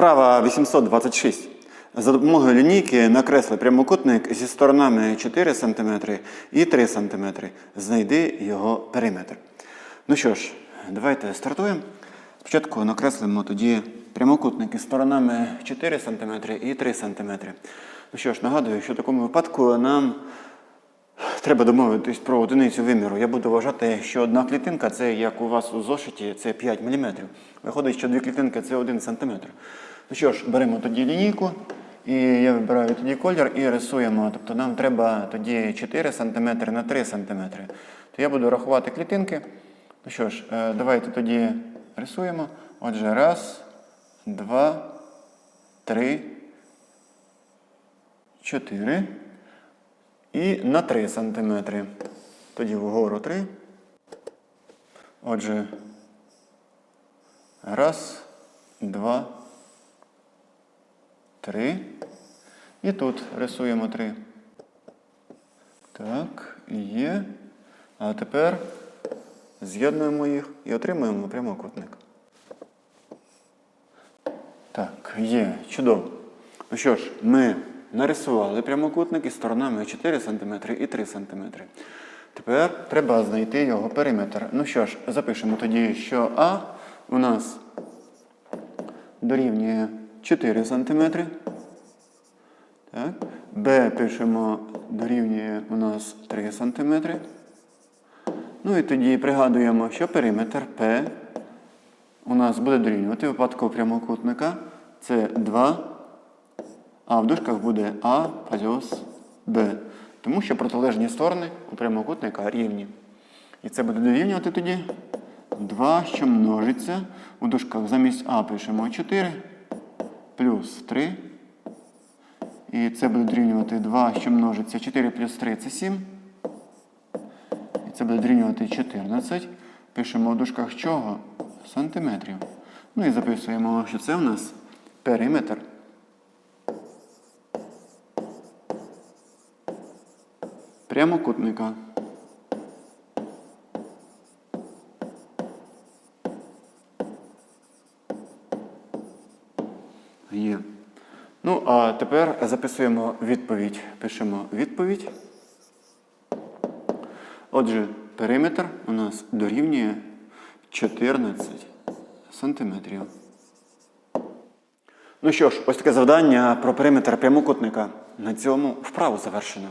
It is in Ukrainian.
Вправа 826. За допомогою лінійки накресли прямокутник зі сторонами 4 см і 3 см. Знайди його периметр. Ну що ж, давайте стартуємо. Спочатку накреслимо тоді прямокутник із сторонами 4 см і 3 см. Ну що ж, нагадую, що в такому випадку нам Треба домовитись про одиницю виміру. Я буду вважати, що одна клітинка це як у вас у зошиті, це 5 мм. Виходить, що дві клітинки це 1 см. Ну що ж, беремо тоді лінійку, і я вибираю тоді колір і рисуємо. Тобто нам треба тоді 4 см на 3 см. То я буду рахувати клітинки. Ну що ж, е, давайте тоді рисуємо. Отже, раз, два, три, чотири. І на 3 см. Тоді вгору 3. Отже, раз, два, три. І тут рисуємо 3. Так, є. А тепер з'єднуємо їх і отримуємо прямокутник. Так, є, чудово. Ну що ж, ми нарисували прямокутник із сторонами 4 см і 3 см. Тепер треба знайти його периметр. Ну що ж, запишемо тоді, що А у нас дорівнює 4 см. Так. Б пишемо дорівнює у нас 3 см. Ну і тоді пригадуємо, що периметр П у нас буде дорівнювати в випадку прямокутника. Це 2, а в дужках буде А плюс Б. Тому що протилежні сторони у прямокутника рівні. І це буде дорівнювати тоді 2, що множиться. У дужках замість А пишемо 4 плюс 3. І це буде дорівнювати 2, що множиться 4 плюс 3 це 7. І це буде дорівнювати 14. Пишемо у дужках чого? Сантиметрів. Ну і записуємо, що це у нас периметр. Прямокутника. Є. Ну, а тепер записуємо відповідь. Пишемо відповідь. Отже, периметр у нас дорівнює 14 сантиметрів. Ну що ж, ось таке завдання про периметр прямокутника. На цьому вправу завершено.